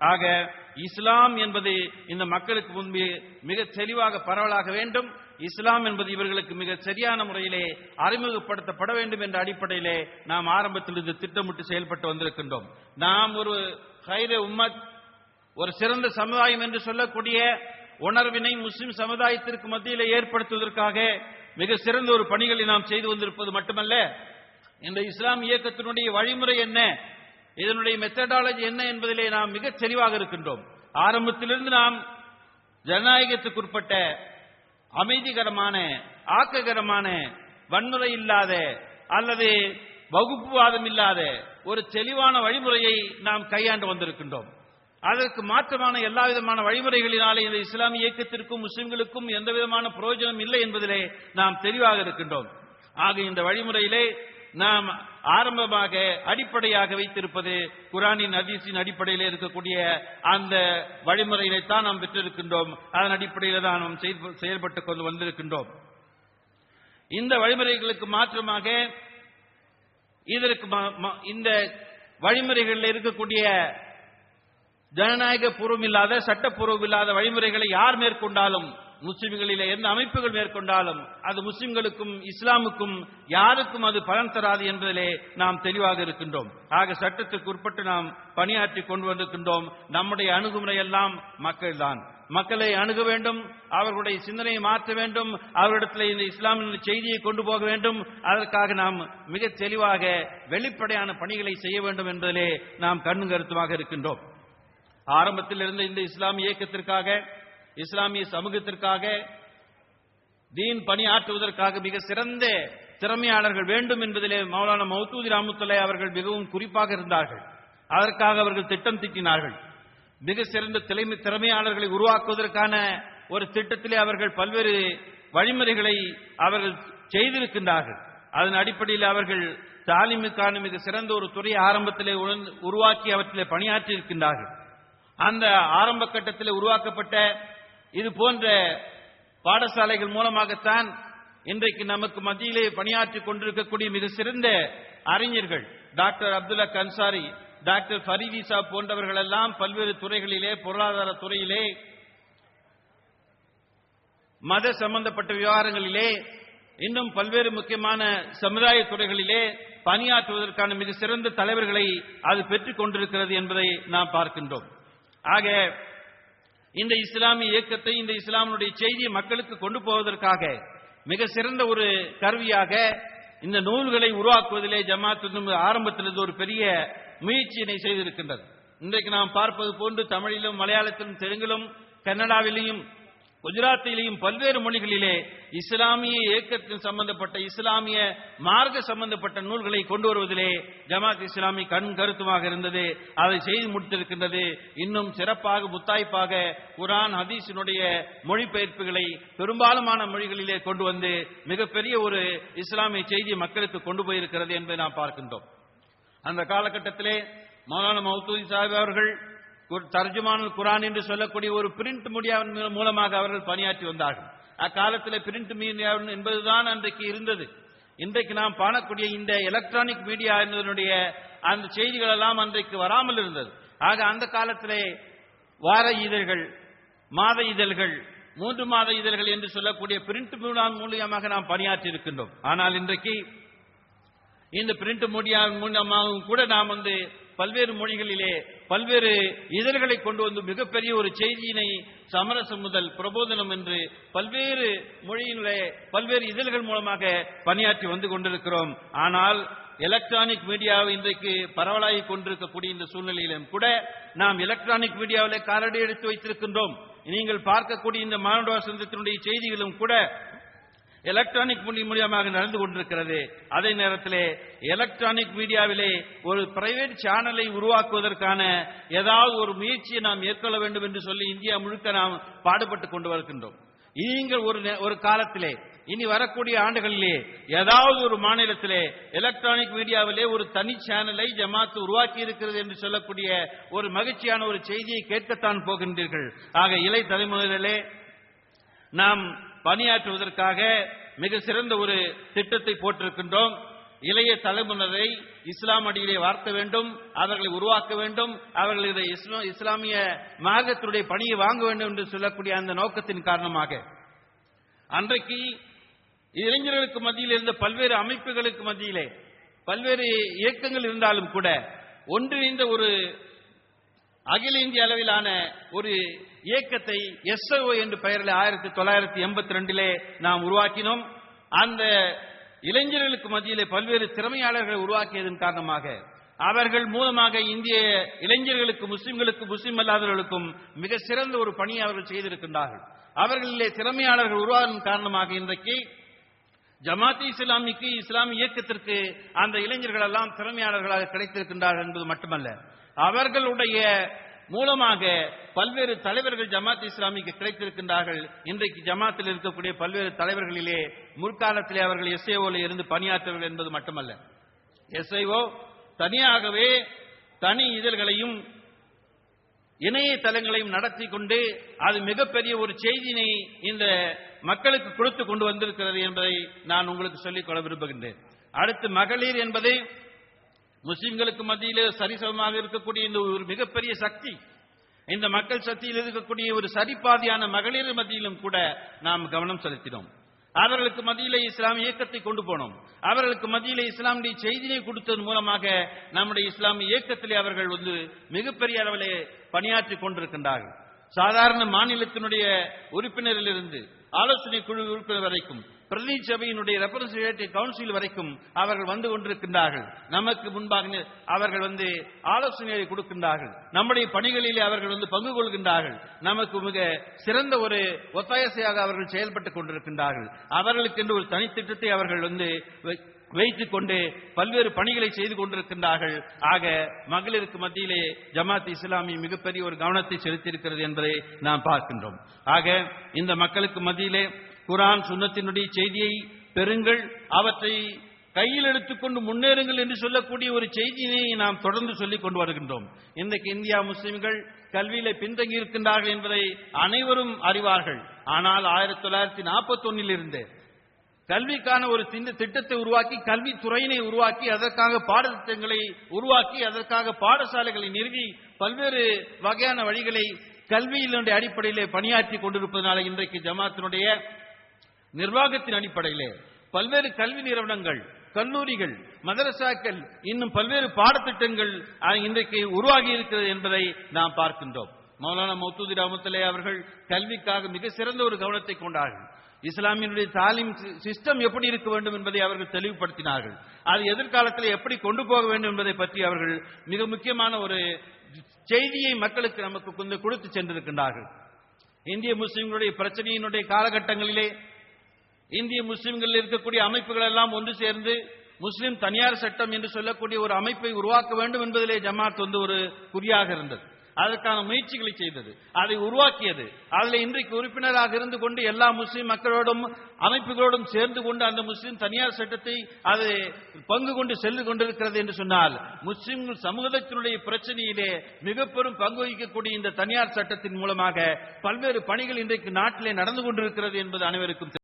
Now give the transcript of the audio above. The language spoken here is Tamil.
ஆக இஸ்லாம் என்பது இந்த மக்களுக்கு முன்பு மிக தெளிவாக பரவலாக வேண்டும். இஸ்லாம் என்பது இவர்களுக்கு மிக சரியான முறையிலே அறிமுகப்படுத்தப்பட வேண்டும் என்ற அடிப்படையிலே நாம் ஆரம்பத்தில் திட்டமிட்டு செயல்பட்டு வந்திருக்கின்றோம். நாம் ஒரு ஹைர உம்மத் ஒரு சிறந்த சமுதாயம் என்று சொல்லக்கூடிய உணர்வினை முஸ்லிம் சமுதாயத்திற்கு மத்தியிலே ஏற்படுத்துவதற்காக மிக சிறந்த ஒரு பணிகளை நாம் செய்து வந்திருப்பது மட்டுமல்ல இந்த இஸ்லாம் இயக்கத்தினுடைய வழிமுறை என்ன? இதனுடைய மெத்தடாலஜி என்ன என்பதிலே நாம் மிக தெளிவாக இருக்கின்றோம். ஆரம்பத்திலிருந்து நாம் ஜனநாயகத்துக்குட்பட்ட அமைதிகரமான ஆக்ககரமான வன்முறை இல்லாத அல்லது வகுப்புவாதம் இல்லாத ஒரு தெளிவான வழிமுறையை நாம் கையாண்டு வந்திருக்கின்றோம். அதற்கு மாற்றமான எல்லா விதமான வழிமுறைகளினாலே இந்த இஸ்லாமிய இயக்கத்திற்கும் முஸ்லிம்களுக்கும் எந்த விதமான பிரயோஜனம் இல்லை என்பதிலே நாம் தெளிவாக இருக்கின்றோம். ஆக இந்த வழிமுறையிலே நாம் ஆரம்பமாக அடிப்படையாக வைத்திருப்பது குரானின் அதிசின் அடிப்படையில் இருக்கக்கூடிய அந்த வழிமுறையினை தான் நாம் பெற்றிருக்கின்றோம். அதன் அடிப்படையில் தான் நாம் செயல்பட்டுக் கொண்டு வந்திருக்கின்றோம். இந்த வழிமுறைகளுக்கு மாற்றமாக இதற்கு இந்த வழிமுறைகளில் இருக்கக்கூடிய ஜனநாயக பூர்வம் இல்லாத சட்டப்பூர்வம் இல்லாத வழிமுறைகளை யார் மேற்கொண்டாலும் முஸ்லிம்களிலே எந்த அமைப்புகள் மேற்கொண்டாலும் அது முஸ்லிம்களுக்கும் இஸ்லாமுக்கும் யாருக்கும் அது பலன் தராது என்பதிலே நாம் தெளிவாக இருக்கின்றோம். ஆக சட்டத்துக்கு உட்பட்டு நாம் பணியாற்றி கொண்டு வந்திருக்கின்றோம். நம்முடைய அணுகுமுறை எல்லாம் மக்கள்தான். மக்களை அணுக வேண்டும் அவர்களுடைய சிந்தனையை மாற்ற வேண்டும் அவரிடத்தில் இந்த இஸ்லாமின் செய்தியை கொண்டு போக வேண்டும். அதற்காக நாம் மிக தெளிவாக வெளிப்படையான பணிகளை செய்ய வேண்டும் என்பதிலே நாம் கண்ணும் கருத்துமாக இருக்கின்றோம். ஆரம்பத்தில் இருந்த இந்த இஸ்லாமிய இயக்கத்திற்காக இஸ்லாமிய சமூகத்திற்காக தீன் பணியாற்றுவதற்காக மிக சிறந்த திறமையாளர்கள் வேண்டும் என்பதிலே மௌலானா மௌதூதி ராமுத்தலை அவர்கள் மிகவும் குறிப்பாக இருந்தார்கள். அதற்காக அவர்கள் திட்டம் தீட்டினார்கள். மிக சிறந்த திறமை திறமையாளர்களை உருவாக்குவதற்கான ஒரு திட்டத்திலே அவர்கள் பல்வேறு வழிமுறைகளை அவர்கள் செய்திருக்கின்றார்கள். அதன் அடிப்படையில் அவர்கள் தாலிமுக்கான மிக சிறந்த ஒரு துறையை ஆரம்பத்திலே உருவாக்கி அவற்றிலே பணியாற்றி இருக்கின்றார்கள் அந்த ஆரம்ப கட்டத்தில் உருவாக்கப்பட்ட இது போன்ற பாடசாலைகள் மூலமாகத்தான் இன்றைக்கு நமக்கு மத்தியிலே பணியாற்றிக் கொண்டிருக்கக்கூடிய மிக சிறந்த அறிஞர்கள் டாக்டர் அப்துல்லா கன்சாரி டாக்டர் ஃபரீதி போன்றவர்கள் எல்லாம் பல்வேறு துறைகளிலே பொருளாதார துறையிலே மத சம்பந்தப்பட்ட விவகாரங்களிலே இன்னும் பல்வேறு முக்கியமான சமுதாய துறைகளிலே பணியாற்றுவதற்கான மிக சிறந்த தலைவர்களை அது பெற்றுக் கொண்டிருக்கிறது என்பதை நாம் பார்க்கின்றோம். ஆக இந்த இஸ்லாமிய இயக்கத்தை இந்த இஸ்லாமினுடைய செய்தியை மக்களுக்கு கொண்டு போவதற்காக மிக சிறந்த ஒரு கருவியாக இந்த நூல்களை உருவாக்குவதிலே ஜமாத் ஆரம்பத்திலிருந்து ஒரு பெரிய முயற்சியினை செய்திருக்கின்றது. இன்றைக்கு நாம் பார்ப்பது போன்று தமிழிலும் மலையாளத்திலும் தெலுங்கிலும் கன்னடாவிலையும் குஜராத்திலேயும் பல்வேறு மொழிகளிலே இஸ்லாமிய இயக்கத்தின் சம்பந்தப்பட்ட இஸ்லாமிய மார்க்க சம்பந்தப்பட்ட நூல்களை கொண்டு வருவதிலே ஜமாத் இஸ்லாமி கண் கருத்துமாக இருந்தது. அதை செய்து முடித்திருக்கின்றது. இன்னும் சிறப்பாக முத்தாய்ப்பாக குரான் ஹதீஸினுடைய மொழிபெயர்ப்புகளை பெரும்பாலுமான மொழிகளிலே கொண்டு வந்து மிகப்பெரிய ஒரு இஸ்லாமிய செய்தி மக்களுக்கு கொண்டு போயிருக்கிறது என்பதை நாம் பார்க்கின்றோம். அந்த காலகட்டத்திலே மௌலானா மௌதூதி சாஹிப் அவர்கள் தர்ஜுமானுல் குரான் என்று சொல்லக்கூடிய ஒரு பிரிண்ட் மீடியாவின் மூலமாக அவர்கள் பணியாற்றி வந்தார்கள். அக்காலத்தில் பிரிண்ட் மீடியா என்பதுதான் அன்றைக்கு இருந்தது. இன்றைக்கு நாம் காணக்கூடிய இந்த எலக்ட்ரானிக் மீடியா என்பதனுடைய அந்த செய்திகள் எல்லாம் அன்றைக்கு வராமல் இருந்தது. ஆக அந்த காலத்திலே வார இதழ்கள் மாத இதழ்கள் மூன்று மாத இதழ்கள் என்று சொல்லக்கூடிய பிரிண்ட் மூலியமாக நாம் பணியாற்றி இருக்கின்றோம். ஆனால் இன்றைக்கு இந்த பிரிண்ட் மீடியா மூலமாகவும் கூட நாம் வந்து பல்வேறு மொழிகளிலே பல்வேறு இதழ்களை கொண்டு வந்து மிகப்பெரிய ஒரு செய்தியினை சமரசம் முதல் பிரபோதனம் என்று பல்வேறு மொழியினுடைய பல்வேறு இதழ்கள் மூலமாக பணியாற்றி வந்து கொண்டிருக்கிறோம். ஆனால் எலக்ட்ரானிக் மீடியாவை இன்றைக்கு பரவலாகி கொண்டிருக்கக்கூடிய இந்த சூழ்நிலையிலும் கூட நாம் எலக்ட்ரானிக் மீடியாவிலே காலடி எடுத்து வைத்திருக்கின்றோம். நீங்கள் பார்க்கக்கூடிய இந்த மானுட வசந்தத்தினுடைய செய்திகளும் கூட எலக்ட்ரானிக் மொழி மூலியமாக நடந்து கொண்டிருக்கிறது. அதே நேரத்திலே எலக்ட்ரானிக் மீடியாவிலே ஒரு பிரைவேட் சேனலை உருவாக்குவதற்கான ஏதாவது ஒரு முயற்சியை நாம் மேற்கொள்ள வேண்டும் என்று சொல்லி இந்தியா முழுக்க நாம் பாடுபட்டு கொண்டு வருகின்றோம். நீங்கள் ஒரு நே- ஒரு காலத்திலே இனி வரக்கூடிய ஆண்டுகளிலே ஏதாவது ஒரு மாநிலத்திலே எலக்ட்ரானிக் மீடியாவிலே ஒரு தனி சேனலை ஜமாத்து உருவாக்கி இருக்கிறது என்று சொல்லக்கூடிய ஒரு மகிழ்ச்சியான ஒரு செய்தியை கேட்கத்தான் போகின்றீர்கள். ஆக இலை தலைமுறையிலே நாம் பணியாற்றுவதற்காக மிக சிறந்த ஒரு திட்டத்தை போட்டிருக்கின்றோம். இளைய தலைமுறை இஸ்லாம் அடியிலே வார்த்த வேண்டும் அவர்களை உருவாக்க வேண்டும் அவர்கள் இஸ்லாமிய மார்க்கத்தினுடைய பணியை வாங்க வேண்டும் என்று சொல்லக்கூடிய அந்த நோக்கத்தின் காரணமாக. அன்றைக்கு இளைஞர்களுக்கு மத்தியில் இருந்த பல்வேறு அமைப்புகளுக்கு மத்தியிலே பல்வேறு இயக்கங்கள் இருந்தாலும் கூட ஒன்றிணைந்த ஒரு அகில இந்திய அளவிலான ஒரு இயக்கத்தை எஸ்ஓ என்று பெயரில் ஆயிரத்தி தொள்ளாயிரத்தி எண்பத்தி ரெண்டிலே நாம் உருவாக்கினோம். அந்த இளைஞர்களுக்கு மத்தியிலே பல்வேறு திறமையாளர்களை உருவாக்கியதன் காரணமாக அவர்கள் மூலமாக இந்திய இளைஞர்களுக்கு முஸ்லிம்களுக்கு முஸ்லிம் அல்லாதவர்களுக்கும் மிக சிறந்த ஒரு பணியை அவர்கள் செய்திருக்கின்றார்கள். அவர்களிலே திறமையாளர்கள் உருவாகும் காரணமாக இன்றைக்கு ஜமாத் இஸ்லாமிக்கு இஸ்லாமிய இயக்கத்திற்கு அந்த இளைஞர்கள் எல்லாம் திறமையாளர்களாக கிடைத்திருக்கின்றார்கள் என்பது மட்டுமல்ல. அவர்களுடைய மூலமாக பல்வேறு தலைவர்கள் ஜமாத் இஸ்லாமிக்கு கிடைத்திருக்கின்றார்கள். இன்றைக்கு ஜமாத்தில் இருக்கக்கூடிய பல்வேறு தலைவர்களிலே முற்காலத்திலே அவர்கள் எஸ்ஐஓல இருந்து பணியாற்றவர்கள் என்பது மட்டுமல்ல. எஸ்ஐஓ தனியாகவே தனி இதழ்களையும் இணையதளங்களையும் நடத்தி கொண்டு அது மிகப்பெரிய ஒரு செய்தியினை இந்த மக்களுக்கு கொடுத்து கொண்டு வந்திருக்கிறது என்பதை நான் உங்களுக்கு சொல்லிக் கொள்ள விரும்புகின்றேன். அடுத்து மகளிர் என்பது முஸ்லிம்களுக்கு மத்தியிலே சரிசமமாக இருக்கக்கூடிய இந்த ஒரு மிகப்பெரிய சக்தி இந்த மக்கள் சக்தியில் இருக்கக்கூடிய ஒரு சரிபாதியான மகளிர் மத்தியிலும் கூட நாம் கவனம் செலுத்தினோம். அவர்களுக்கு மத்தியிலே இஸ்லாம் இயக்கத்தை கொண்டு போனோம். அவர்களுக்கு மத்தியிலே இஸ்லாமுடைய செய்தியை கொடுத்தது மூலமாக நம்முடைய இஸ்லாமிய இயக்கத்திலே அவர்கள் வந்து மிகப்பெரிய அளவிலே பணியாற்றிக் கொண்டிருக்கின்றார்கள். சாதாரண மாநிலத்தினுடைய உறுப்பினரிலிருந்து ஆலோசனை குழு உறுப்பினர் வரைக்கும் பிரதி சபையினுடைய ரெப்ரசன்டேட்டிவ் கவுன்சில் வரைக்கும் அவர்கள் வந்து கொண்டிருக்கின்றார்கள். நமக்கு முன்பாக அவர்கள் வந்து ஆலோசனையை கொடுக்கின்றார்கள். நம்முடைய பணிகளிலே அவர்கள் வந்து பங்கு கொள்கின்றார்கள். நமக்கு மிக சிறந்த ஒரு ஒத்தாயசையாக அவர்கள் செயல்பட்டுக் கொண்டிருக்கின்றார்கள். அவர்களுக்கு என்று ஒரு தனித்திட்டத்தை அவர்கள் வந்து வைத்துக் கொண்டு பல்வேறு பணிகளை செய்து கொண்டிருக்கின்றார்கள். ஆக மகளிருக்கு மத்தியிலே ஜமாத் இஸ்லாமி மிகப்பெரிய ஒரு கவனத்தை செலுத்தியிருக்கிறது என்பதை நாம் பார்க்கின்றோம். ஆக இந்த மக்களுக்கு மத்தியிலே குரான் சுன்னத்தினுடைய செய்தியை பெறுங்கள். அவற்றை கையில் எடுத்துக்கொண்டு முன்னேறுங்கள் என்று சொல்லக்கூடிய ஒரு செய்தியினை நாம் தொடர்ந்து சொல்லிக் கொண்டு வருகின்றோம். இன்றைக்கு இந்தியா முஸ்லிம்கள் கல்வியில பின்தங்கி இருக்கின்றார்கள் என்பதை அனைவரும் அறிவார்கள். ஆனால் ஆயிரத்தி தொள்ளாயிரத்தி நாற்பத்தி ஒன்னில் கல்விக்கான ஒரு சின்ன திட்டத்தை உருவாக்கி கல்வித்துறையினை உருவாக்கி அதற்காக பாடத்திட்டங்களை உருவாக்கி அதற்காக பாடசாலைகளை நிறுவி பல்வேறு வகையான வழிகளை கல்வியினுடைய அடிப்படையிலே பணியாற்றி கொண்டிருப்பதனால இன்றைக்கு ஜமாத்தினுடைய நிர்வாகத்தின் அடிப்படையிலே பல்வேறு கல்வி நிறுவனங்கள் கல்லூரிகள் மதரசாக்கள் இன்னும் பல்வேறு பாடத்திட்டங்கள் இன்றைக்கு உருவாகி இருக்கிறது என்பதை நாம் பார்க்கின்றோம். மௌலானா மௌத்தூதி ரஹமத்துல்லே அவர்கள் கல்விக்காக மிக சிறந்த ஒரு கவனத்தை கொண்டார்கள். இஸ்லாமியனுடைய தாலிம் சிஸ்டம் எப்படி இருக்க வேண்டும் என்பதை அவர்கள் தெளிவுபடுத்தினார்கள். அது எதிர்காலத்தில் எப்படி கொண்டு போக வேண்டும் என்பதை பற்றி அவர்கள் மிக முக்கியமான ஒரு செய்தியை மக்களுக்கு நமக்கு கொஞ்சம் கொடுத்து சென்றிருக்கின்றார்கள். இந்திய முஸ்லிம்களுடைய பிரச்சனையினுடைய காலகட்டங்களிலே இந்திய முஸ்லிம்களில் இருக்கக்கூடிய அமைப்புகள் எல்லாம் ஒன்று சேர்ந்து முஸ்லிம் தனியார் சட்டம் என்று சொல்லக்கூடிய ஒரு அமைப்பை உருவாக்க வேண்டும் என்பதிலே ஜமாத் வந்து ஒரு குறியாக இருந்தது. அதற்கான முயற்சிகளை செய்தது. அதை உருவாக்கியது. அதில் இன்றைக்கு உறுப்பினராக இருந்து கொண்டு எல்லா முஸ்லீம் மக்களோடும் அமைப்புகளோடும் சேர்ந்து கொண்டு அந்த முஸ்லீம் தனியார் சட்டத்தை அது பங்கு கொண்டு சென்று கொண்டிருக்கிறது என்று சொன்னால் முஸ்லிம் சமூகத்தினுடைய பிரச்சனையிலே மிக பெரும் பங்கு வகிக்கக்கூடிய இந்த தனியார் சட்டத்தின் மூலமாக பல்வேறு பணிகள் இன்றைக்கு நாட்டிலே நடந்து கொண்டிருக்கிறது என்பது அனைவருக்கும்